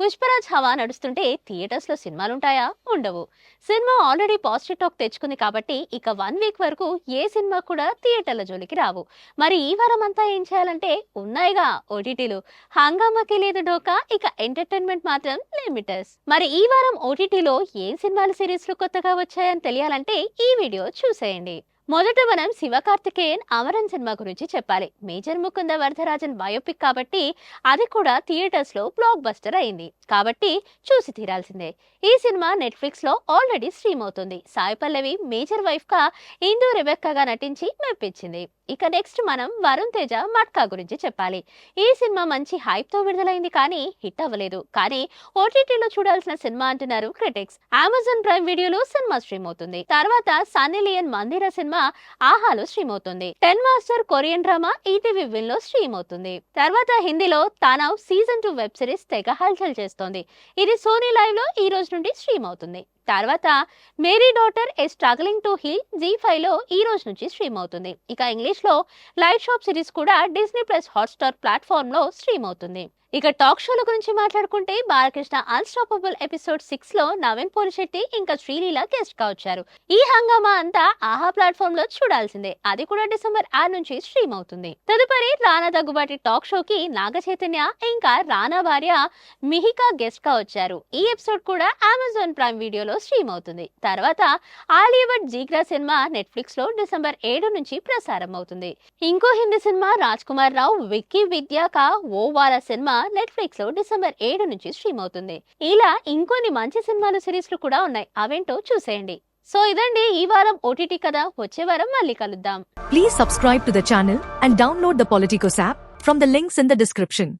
పుష్పరాజ్ హవా నడుస్తుంటే థియేటర్స్లో సినిమాలుంటాయా? ఉండవు. సినిమా ఆల్రెడీ పాజిటివ్ టాక్ తెచ్చుకుంది కాబట్టి ఇక వన్ వీక్ వరకు ఏ సినిమా కూడా థియేటర్ల జోలికి రావు. మరి ఈ వారం అంతా ఏం చేయాలంటే ఉన్నాయిగా ఓటీటీలు. హంగామాకి లేదు డోకా ఇక ఎంటర్టైన్మెంట్ మాత్రం లిమిటర్స్ మరి ఈ వారం ఓటీటీలో ఏం సినిమాలు సిరీస్లు కొత్తగా వచ్చాయని తెలియాలంటే ఈ వీడియో చూసేయండి. మొదట మనం శివకార్తికేయన్ అమరన్ సినిమా గురించి చెప్పాలి. మేజర్ ముకుంద వరదరాజన్ బయోపిక్ కాబట్టి అది కూడా థియేటర్స్లో బ్లాక్ బస్టర్ అయింది. కాబట్టి చూసి తీరాల్సిందే. ఈ సినిమా నెట్ఫ్లిక్స్లో ఆల్రెడీ స్ట్రీమ్ అవుతుంది. సాయి పల్లవి మేజర్ వైఫ్గా ఇందు రెబెక్కగా నటించి మెప్పించింది. ఇక నెక్స్ట్ మనం వరుణ్ తేజ మట్కా గురించి చెప్పాలి. ఈ సినిమా మంచి హైప్తో విడుదలైంది కానీ హిట్ అవ్వలేదు. కానీ ఓటీటీలో చూడాల్సిన సినిమా అంటున్నారు క్రిటిక్స్ అమెజాన్ ప్రైమ్ వీడియోలో సినిమా స్ట్రీమ్ అవుతుంది. తర్వాత సన్నీ లియన్ మందిర సినిమా ఆహాలో స్ట్రీమ్ అవుతుంది. Ten master Korean drama ETV విన్లో stream అవుతుంది. తర్వాత హిందీలో Tanaav season two web series తెగ హల్చల్ చేస్తోంది. ఇది సోనీ లైవ్లో ఈ రోజు నుండి స్ట్రీమ్ అవుతుంది. తర్వాత Mary daughter a struggling to heal Zee ఫైవ్లో ఈ రోజు నుంచి స్ట్రీమ్ అవుతుంది. ఇక ఇంగ్లీష్లో లైవ్ షాప్ సిరీస్ కూడా డిస్నీ ప్లస్ హాట్స్టార్ ప్లాట్ఫామ్లో స్ట్రీమ్ అవుతుంది. ఇక టాక్ షోల గురించి మాట్లాడుకుంటే బాలకృష్ణ అన్స్టాపబుల్ ఎపిసోడ్ సిక్స్లో నవీన్ పోలిశెట్టి ఇంకా శ్రీలీల గెస్ట్గా వచ్చారు. ఈ హంగామా అంతా ఆహా ప్లాట్ఫామ్లో చూడాల్సిందే. అది కూడా డిసెంబర్ ఆరు నుంచి స్ట్రీమ్ అవుతుంది. తదుపరి రానా దగ్గుబాటి టాక్ షోకి నాగ చైతన్య ఇంకా రానా భార్య మిహికా గెస్ట్గా వచ్చారు. ఈ ఎపిసోడ్ కూడా అమెజాన్ ప్రైమ్ వీడియోలో స్ట్రీమ్ అవుతుంది. తర్వాత ఆలియవడ్ జీగ్రా సినిమా నెట్ఫ్లిక్స్లో డిసెంబర్ ఏడు నుంచి ప్రసారం అవుతుంది. ఇంకో హిందీ సినిమా రాజ్ కుమార్ రావు విక్కీ విద్యాక ఓ సినిమా నెట్ఫ్లిక్స్లో డిసెంబర్ ఏడు నుంచి స్ట్రీమ్ అవుతుంది. ఇలా ఇంకొన్ని మంచి సినిమాలు సిరీస్లు కూడా ఉన్నాయి. అవేంటో చూసేయండి. సో ఇదండి ఈ వారం ఓటీటీ కదా వచ్చే వారం మళ్ళీ కలుద్దాం. Please subscribe to the and download the Politicos app from the links in the description